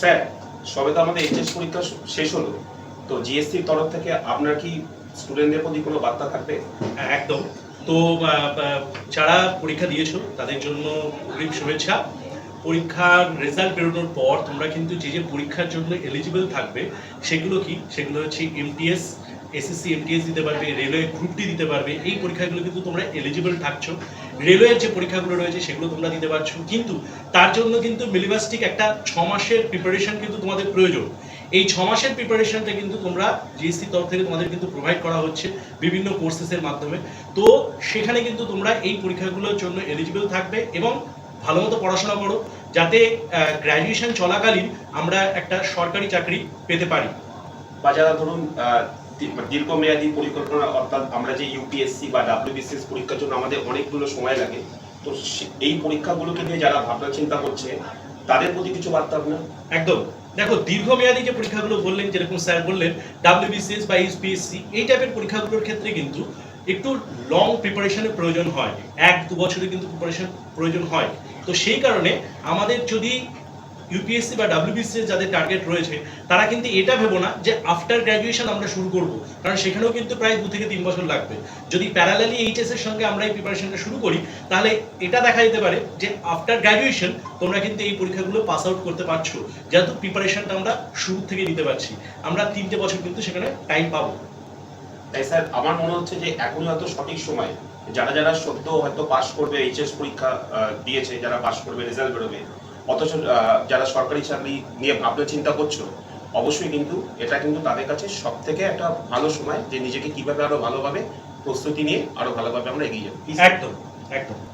Sir সবে তো আমাদের এইচএস পরীক্ষা শেষ হলো। তো জিএসসির তরফ থেকে আপনার কি স্টুডেন্টদের প্রতি কোনো বার্তা থাকবে? হ্যাঁ, একদম। তো যারা পরীক্ষা দিয়েছ তাদের জন্য অগ্রিম শুভেচ্ছা। পরীক্ষার রেজাল্ট বেরোনোর পর তোমরা কিন্তু যে যে পরীক্ষার জন্য এলিজিবল থাকবে সেগুলো কি? সেগুলো হচ্ছে এমটিএস এসএসসি এমটিএস দিতে পারবে রেলওয়ে গ্রুপ ডি দিতে পারবে, এই পরীক্ষাগুলো কিন্তু তোমরা এলিজিবল থাকছো। রেলওয়ের যে পরীক্ষাগুলো রয়েছে সেগুলো তোমরা দিতে পারছ। কিন্তু তার জন্য কিন্তু মিলিবাস্টিক একটা ছ মাসের প্রিপারেশন কিন্তু তোমাদের প্রয়োজন। এই ছ মাসের প্রিপারেশনটা কিন্তু তোমরা জিএসসি তরফ থেকে তোমাদের কিন্তু প্রোভাইড করা হচ্ছে বিভিন্ন কোর্সেসের মাধ্যমে। তো সেখানে কিন্তু তোমরা এই পরীক্ষাগুলোর জন্য এলিজিবল থাকবে এবং ভালো মতো পড়াশোনা করো, যাতে গ্র্যাজুয়েশন চলাকালীন আমরা একটা সরকারি চাকরি পেতে পারি। বা যারা ধরুন দীর্ঘমেয়াদী পরিকল্পনা অর্থাৎ আমরা যে ইউপিএসসি বা ডাব্লিউবিসিএস পরীক্ষার জন্য আমাদের অনেকগুলো সময় লাগে, তো এই পরীক্ষাগুলোকে নিয়ে যারা ভাবনা চিন্তা করছে, তাদের প্রতি কিছু বার্তা আপনার? একদম। দেখো, দীর্ঘমেয়াদী যে পরীক্ষাগুলো বললেন, যেরকম স্যার বললেন ডাব্লিউবিসিএস বা ইউপিএসসি এই টাইপের পরীক্ষাগুলোর ক্ষেত্রে কিন্তু একটু লং প্রিপারেশনের প্রয়োজন হয়। এক, দু বছরের কিন্তু প্রিপারেশন প্রয়োজন হয়। তো সেই কারণে আমাদের যদি ইউপিএসসি বা ডাব্লিউবিসিএস যাদের টার্গেট রয়েছে, তারা কিন্তু এটা ভেবো না যে আফটার গ্র্যাজুয়েশন আমরা শুরু করব। কারণ সেখানেও কিন্তু প্রায় দু থেকে তিন বছর লাগবে। যদি প্যারালালি এইচএস এর সঙ্গে আমরা এই প্রিপারেশনটা শুরু করি, তাহলে এটা দেখা যেতে পারে যে আফটার গ্র্যাজুয়েশন তোমরা কিন্তু এই পরীক্ষাগুলো পাস আউট করতে পারছ। যেহেতু প্রিপারেশনটা আমরা শুরু থেকে নিতে পারছি। আমরা তিনটে বছর কিন্তু সেখানে টাইম পাবো। তাই স্যার, আমার মনে হচ্ছে যে এখনই হয়তো সঠিক সময়। যারা যারা সদ্য হয়তো পাশ করবে এইচএস পরীক্ষা দিয়েছে, যারা পাশ করবে রেজাল্ট বেরোবে অথচ যারা সরকারি চাকরি নিয়ে ভাবনা চিন্তা করছ, অবশ্যই কিন্তু এটা কিন্তু তাদের কাছে সব থেকে একটা ভালো সময় যে নিজেকে কীভাবে আরও ভালোভাবে প্রস্তুতি নিয়ে আরও ভালোভাবে আমরা এগিয়ে যাব। একদম একদম।